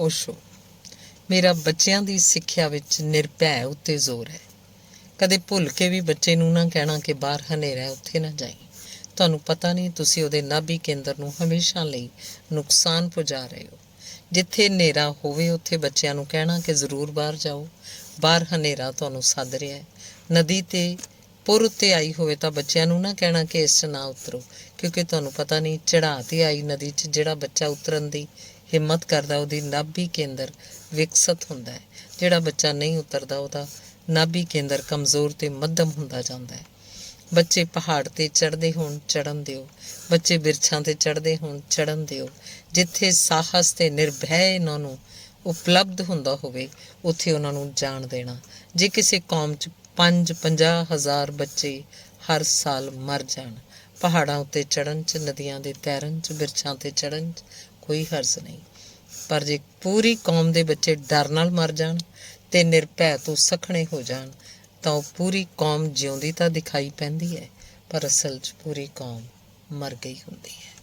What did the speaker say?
ਓਸ਼ੋ ਮੇਰਾ ਬੱਚਿਆਂ ਦੀ ਸਿੱਖਿਆ ਵਿੱਚ ਨਿਰਭੈ ਉੱਤੇ ਜ਼ੋਰ ਹੈ। ਕਦੇ ਭੁੱਲ ਕੇ ਵੀ ਬੱਚੇ ਨੂੰ ਨਾ ਕਹਿਣਾ ਕਿ ਬਾਹਰ ਹਨੇਰਾ ਹੈ, ਉੱਥੇ ਨਾ ਜਾਈ। ਤੁਹਾਨੂੰ ਪਤਾ ਨਹੀਂ, ਤੁਸੀਂ ਉਹਦੇ ਨਾਭੀ ਕੇਂਦਰ ਨੂੰ ਹਮੇਸ਼ਾ ਲਈ ਨੁਕਸਾਨ ਪਹੁੰਚਾ ਰਹੇ ਹੋ। ਜਿੱਥੇ ਹਨੇਰਾ ਹੋਵੇ, ਉੱਥੇ ਬੱਚਿਆਂ ਨੂੰ ਕਹਿਣਾ ਕਿ ਜ਼ਰੂਰ ਬਾਹਰ ਜਾਓ। ਬਾਹਰ ਹਨੇਰਾ ਤੁਹਾਨੂੰ ਸੱਦ ਰਿਹਾ ਹੈ। ਨਦੀ ਤੇ ਪੁਰ ਉੱਤੇ ਆਈ ਹੋਵੇ ਤਾਂ ਬੱਚਿਆਂ ਨੂੰ ਨਾ ਕਹਿਣਾ ਕਿ ਇਸ 'ਚ ਨਾ ਉਤਰੋ। ਕਿਉਂਕਿ ਤੁਹਾਨੂੰ ਪਤਾ ਨਹੀਂ, ਚੜ੍ਹਾ ਤੇ ਆਈ ਨਦੀ 'ਚ ਜਿਹੜਾ ਬੱਚਾ ਉਤਰਨ ਦੀ ਹਿੰਮਤ ਕਰਦਾ ਉਹਦੀ ਨਾਭੀ ਕੇਂਦਰ ਵਿਕਸਤ ਹੁੰਦਾ ਹੈ। ਜਿਹੜਾ ਬੱਚਾ ਨਹੀਂ ਉਤਰਦਾ ਉਹਦਾ ਨਾਭੀ ਕੇਂਦਰ ਕਮਜ਼ੋਰ ਤੇ ਮੱਧਮ ਹੁੰਦਾ ਜਾਂਦਾ ਹੈ। ਬੱਚੇ ਪਹਾੜ ਤੇ ਚੜ੍ਹਦੇ ਹੋਣ ਚੜਨ ਦਿਓ। ਬੱਚੇ ਬਿਰਛਾਂ ਤੇ ਚੜ੍ਹਦੇ ਹੋਣ ਚੜਨ ਦਿਓ। ਜਿੱਥੇ ਸਾਹਸ ਤੇ ਨਿਰਭੈ ਇਹਨਾਂ ਨੂੰ ਉਪਲਬਧ ਹੁੰਦਾ ਹੋਵੇ, ਉੱਥੇ ਉਹਨਾਂ ਨੂੰ ਜਾਣ ਦੇਣਾ। ਜੇ ਕਿਸੇ ਕੌਮ 'ਚ 5 ਹਜ਼ਾਰ ਬੱਚੇ ਹਰ ਸਾਲ ਮਰ ਜਾਣ, ਪਹਾੜਾਂ ਉੱਤੇ ਚੜਨ 'ਚ, ਨਦੀਆਂ ਦੇ ਤੈਰਨ 'ਚ, ਬਿਰਛਾਂ ਤੇ ਚੜਨ 'ਚ ਕੋਈ ਹਰਜ਼ ਨਹੀਂ। ਪਰ ਜੇ ਪੂਰੀ ਕੌਮ ਦੇ ਬੱਚੇ ਡਰ ਨਾਲ ਮਰ ਜਾਣ ਤੇ ਨਿਰਭੈ ਤੋਂ ਸਖਣੇ ਹੋ ਜਾਣ, ਤਾਂ ਉਹ ਪੂਰੀ ਕੌਮ ਜਿਉਂਦੀ ਤਾਂ ਦਿਖਾਈ ਪੈਂਦੀ ਹੈ, ਪਰ ਅਸਲ 'ਚ ਪੂਰੀ ਕੌਮ ਮਰ ਗਈ ਹੁੰਦੀ ਹੈ।